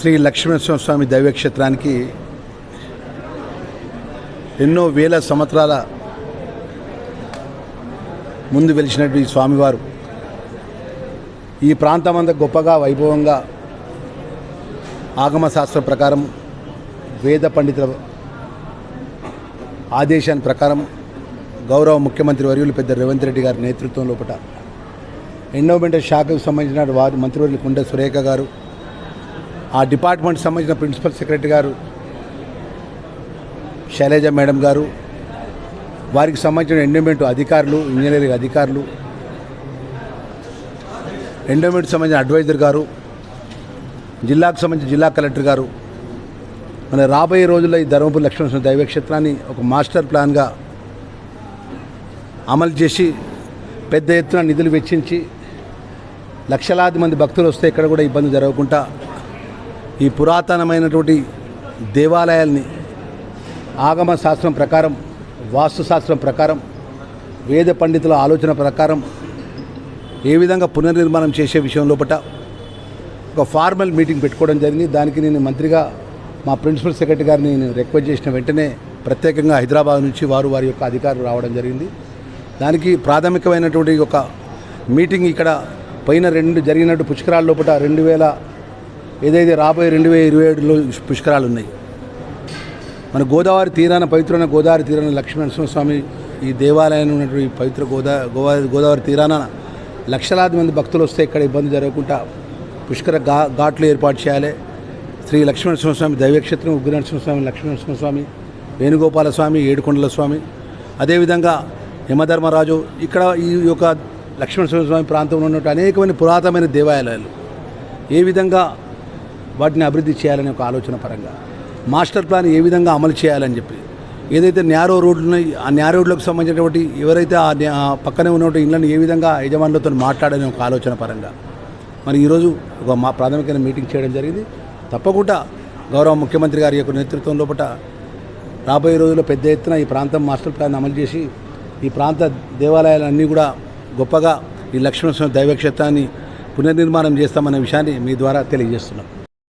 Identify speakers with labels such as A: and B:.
A: శ్రీ లక్ష్మీనరసింహ స్వామి దైవక్షేత్రానికి ఎన్నో వేల సంవత్సరాల ముందు వెలిచినటువంటి స్వామివారు. ఈ ప్రాంతం అంతా గొప్పగా వైభవంగా ఆగమశాస్త్రం ప్రకారం వేద పండితుల ఆదేశాన్ని ప్రకారం గౌరవ ముఖ్యమంత్రి వర్యులు పెద్ద రేవంత్ రెడ్డి గారి నేతృత్వం లోపల ఎండోమెంట్ శాఖకు సంబంధించిన వారి మంత్రివర్యులు కుండ సురేఖ గారు ఆ డిపార్ట్మెంట్ సంబంధించిన ప్రిన్సిపల్ సెక్రటరీ గారు శైలజ మేడం గారు వారికి సంబంధించిన ఎండోమెంట్ అధికారులు ఇంజనీరింగ్ అధికారులు ఎండోమెంట్ సంబంధించిన అడ్వైజర్ గారు జిల్లాకు సంబంధించిన జిల్లా కలెక్టర్ గారు. మన రాబోయే రోజుల్లో ఈ ధర్మపురి లక్ష్మణ దైవక్షేత్రాన్ని ఒక మాస్టర్ ప్లాన్గా అమలు చేసి పెద్ద ఎత్తున నిధులు వెచ్చించి లక్షలాది మంది భక్తులు వస్తే ఇక్కడ కూడా ఇబ్బంది జరగకుండా ఈ పురాతనమైనటువంటి దేవాలయాల్ని ఆగమ శాస్త్రం ప్రకారం వాస్తుశాస్త్రం ప్రకారం వేద పండితుల ఆలోచన ప్రకారం ఏ విధంగా పునర్నిర్మాణం చేసే విషయం లోపల ఒక ఫార్మల్ మీటింగ్ పెట్టుకోవడం జరిగింది. దానికి నేను మంత్రిగా మా ప్రిన్సిపల్ సెక్రటరీ గారిని నేను రిక్వెస్ట్ చేసిన వెంటనే ప్రత్యేకంగా హైదరాబాద్ నుంచి వారు వారి యొక్క అధికారులు రావడం జరిగింది. దానికి ప్రాథమికమైనటువంటి ఒక మీటింగ్ ఇక్కడ పైన రెండు జరిగినట్టు పుష్కరాల లోపల రెండు వేల ఏదైతే రాబోయే రెండు వేల ఇరవై ఏడులో పుష్కరాలు ఉన్నాయి. మన గోదావరి తీరాన పవిత్రమైన గోదావరి తీరాన లక్ష్మీనరసింహస్వామి ఈ దేవాలయం ఉన్నటువంటి ఈ పవిత్ర గోదా గోదావరి గోదావరి తీరాన లక్షలాది మంది భక్తులు వస్తే ఇక్కడ ఇబ్బంది జరగకుండా పుష్కర ఘా ఘాట్లు ఏర్పాటు చేయాలి. శ్రీ లక్ష్మీనరసింహస్వామి దైవక్షేత్రం ఉగ్ర నరసింహస్వామి లక్ష్మీనరసింహస్వామి వేణుగోపాల స్వామి ఏడుకొండల స్వామి. అదేవిధంగా యమధర్మరాజు ఇక్కడ ఈ యొక్క లక్ష్మీనరసింహస్వామి ప్రాంతంలో ఉన్నటువంటి అనేకమైన పురాతనమైన దేవాలయాలు. ఏ విధంగా వాటిని అభివృద్ధి చేయాలనే ఒక ఆలోచన పరంగా. మాస్టర్ ప్లాన్ ఏ విధంగా అమలు చేయాలని చెప్పి. ఏదైతే న్యారో రోడ్లు ఉన్నాయి ఆ న్యారో రోడ్లకు సంబంధించినటువంటి ఎవరైతే ఆ పక్కనే ఉన్నటువంటి ఇళ్ళని ఏ విధంగా యజమానులతో మాట్లాడని ఒక ఆలోచన పరంగా. మరి ఈరోజు ఒక మా ప్రాథమికమైన మీటింగ్ చేయడం జరిగింది. తప్పకుండా గౌరవ ముఖ్యమంత్రి గారి యొక్క నేతృత్వం లోపల రాబోయే రోజుల్లో పెద్ద ఎత్తున ఈ ప్రాంతం మాస్టర్ ప్లాన్ అమలు చేసి ఈ ప్రాంత దేవాలయాలన్నీ కూడా గొప్పగా ఈ లక్ష్మణ దైవక్షేత్రాన్ని పునర్నిర్మాణం చేస్తామనే విషయాన్ని మీ ద్వారా తెలియజేస్తున్నాం.